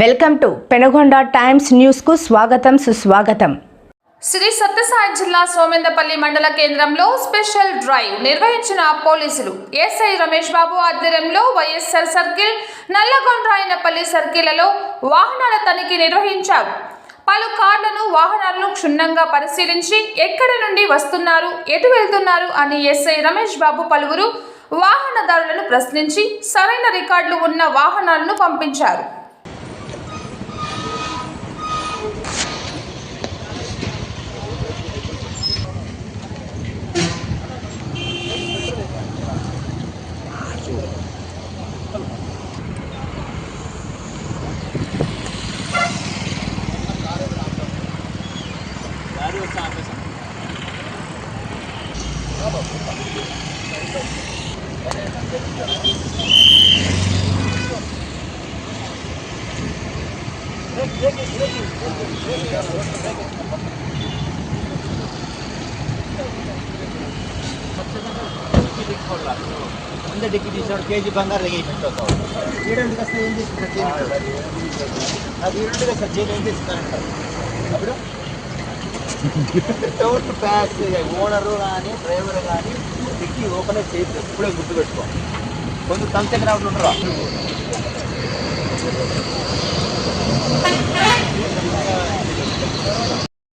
Welcome to Penagonda times న్యూస్కు స్వాగతం సుస్వాగతం. శ్రీ సత్యసాయి జిల్లా సోమేందపల్లి మండల కేంద్రంలో స్పెషల్ డ్రైవ్ నిర్వహించిన పోలీసులు ఎస్ఐ రమేష్ బాబు ఆధ్వర్యంలో వైఎస్ఆర్ సర్కిల్ నల్లగొండ్రాయనపల్లి సర్కిళ్ళలో వాహనాల తనిఖీ నిర్వహించారు. పలు కార్లను వాహనాలను క్షుణ్ణంగా పరిశీలించి ఎక్కడి నుండి వస్తున్నారు ఎటు వెళ్తున్నారు అని ఎస్ఐ రమేష్ బాబు పలువురు వాహనదారులను ప్రశ్నించి సరైన రికార్డులు ఉన్న వాహనాలను పంపించారు. ముందే డిక్కి తీసాడు కేజీ బంగారు తెగేసినట్టు ఈడంటికి వస్తే ఏం తీసుకుంటారు అది ఈడంటికి సార్ జైలు ఏం తీసుకుంటారంటారు అప్పుడు వితౌట్ ప్యాస్ ఓనరు కానీ డ్రైవర్ కానీ డిక్కీ ఓపెన్ చేసి ఎప్పుడే గుర్తు పెట్టుకో కొంచెం కంచెకి రావడం ఉండరా?